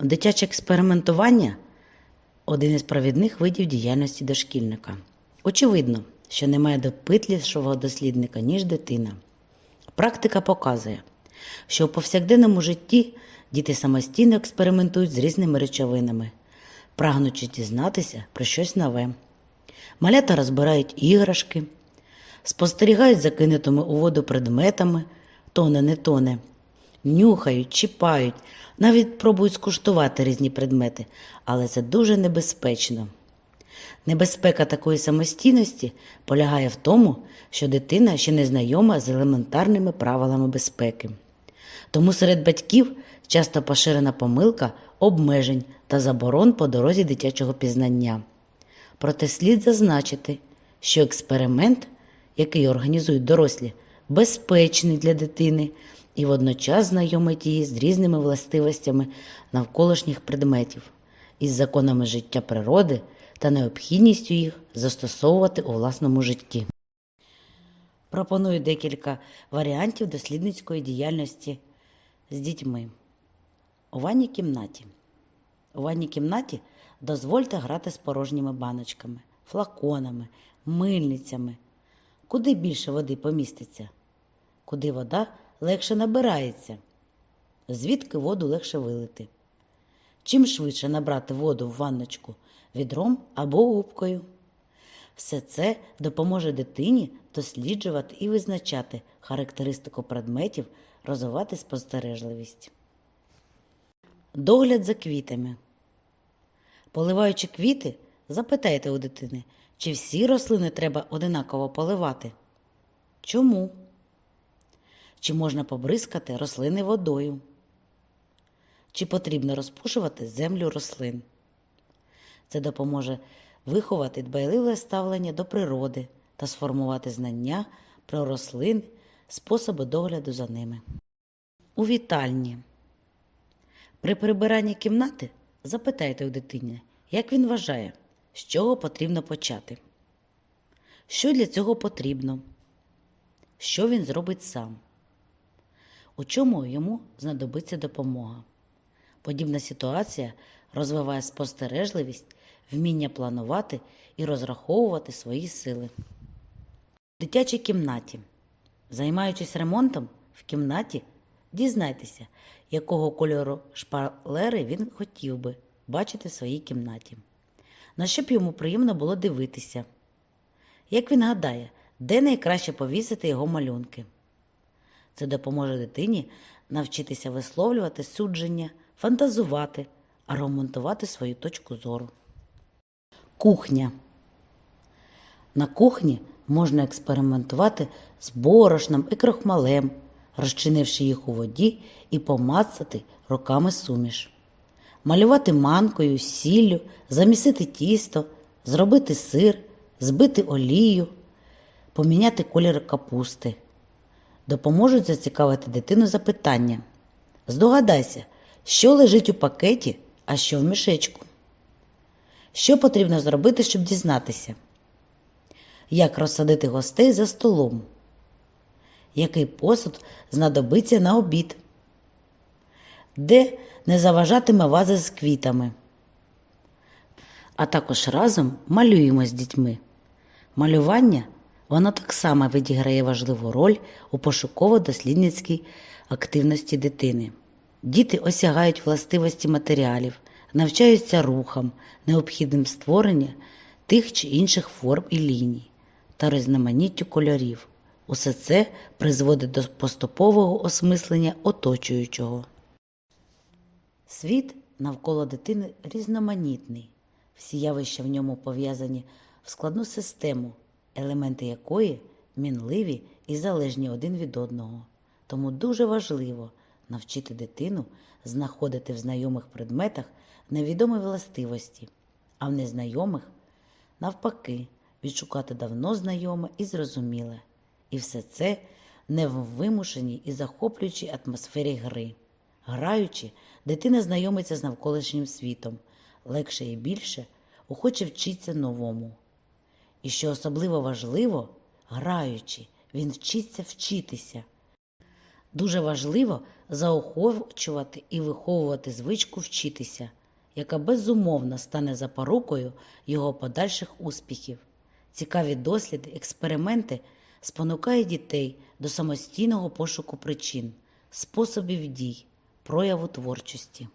Дитяче експериментування один із провідних видів діяльності дошкільника. Очевидно, що немає допитлішого дослідника, ніж дитина. Практика показує, що у повсякденному житті діти самостійно експериментують з різними речовинами, прагнучи дізнатися про щось нове. Малята розбирають іграшки, спостерігають за кинутими у воду предметами, тоне не тоне, нюхають, чіпають, навіть пробують скуштувати різні предмети, але це дуже небезпечно. Небезпека такої самостійності полягає в тому, що дитина ще не знайома з елементарними правилами безпеки. Тому серед батьків часто поширена помилка обмежень та заборон по дорозі дитячого пізнання. Проте слід зазначити, що експеримент, який організують дорослі, безпечний для дитини і водночас знайомить її з різними властивостями навколишніх предметів, із законами життя природи та необхідністю їх застосовувати у власному житті. Пропоную декілька варіантів дослідницької діяльності з дітьми. У ванній кімнаті. У ванній кімнаті дозвольте грати з порожніми баночками, флаконами, мильницями. Куди більше води поміститься? Куди вода легше набирається? Звідки воду легше вилити? Чим швидше набрати воду в ванночку відром або губкою? Все це допоможе дитині досліджувати і визначати характеристику предметів, розвивати спостережливість. Догляд за квітами. Поливаючи квіти, запитайте у дитини, чи всі рослини треба одинаково поливати? Чому? Чи можна побризкати рослини водою? Чи потрібно розпушувати землю рослин? Це допоможе виховати дбайливе ставлення до природи та сформувати знання про рослин, способи догляду за ними. У вітальні. При прибиранні кімнати запитайте у дитини, як він вважає, з чого потрібно почати. Що для цього потрібно? Що він зробить сам? У чому йому знадобиться допомога? Подібна ситуація розвиває спостережливість, вміння планувати і розраховувати свої сили. В дитячій кімнаті. Займаючись ремонтом в кімнаті, дізнайтеся, якого кольору шпалери він хотів би бачити в своїй кімнаті. На що б йому приємно було дивитися. Як він гадає, де найкраще повісити його малюнки? Це допоможе дитині навчитися висловлювати судження, фантазувати, аргументувати свою точку зору. Кухня. На кухні можна експериментувати з борошном і крохмалем, розчинивши їх у воді і помацати руками суміш. Малювати манкою, сіллю, замісити тісто, зробити сир, збити олію, поміняти колір капусти. Допоможуть зацікавити дитину запитання. Здогадайся, що лежить у пакеті, а що в мішечку. Що потрібно зробити, щоб дізнатися? Як розсадити гостей за столом? Який посуд знадобиться на обід? Де не заважатиме ваза з квітами? А також разом малюємо з дітьми. Малювання воно так само відіграє важливу роль у пошуково-дослідницькій активності дитини. Діти осягають властивості матеріалів, навчаються рухам, необхідним створення тих чи інших форм і ліній та різноманіттю кольорів. Усе це призводить до поступового осмислення оточуючого. Світ навколо дитини різноманітний. Всі явища в ньому пов'язані в складну систему, елементи якої мінливі і залежні один від одного. Тому дуже важливо навчити дитину знаходити в знайомих предметах невідомі властивості, а в незнайомих, навпаки, відшукати давно знайоме і зрозуміле. І все це не в вимушеній і захоплюючій атмосфері гри. Граючи, дитина знайомиться з навколишнім світом, легше і більше охоче вчиться новому. І що особливо важливо, граючи, він вчиться вчитися. Дуже важливо заохочувати і виховувати звичку вчитися, яка безумовно стане запорукою його подальших успіхів. Цікаві досліди, експерименти спонукають дітей до самостійного пошуку причин, способів дій, прояву творчості.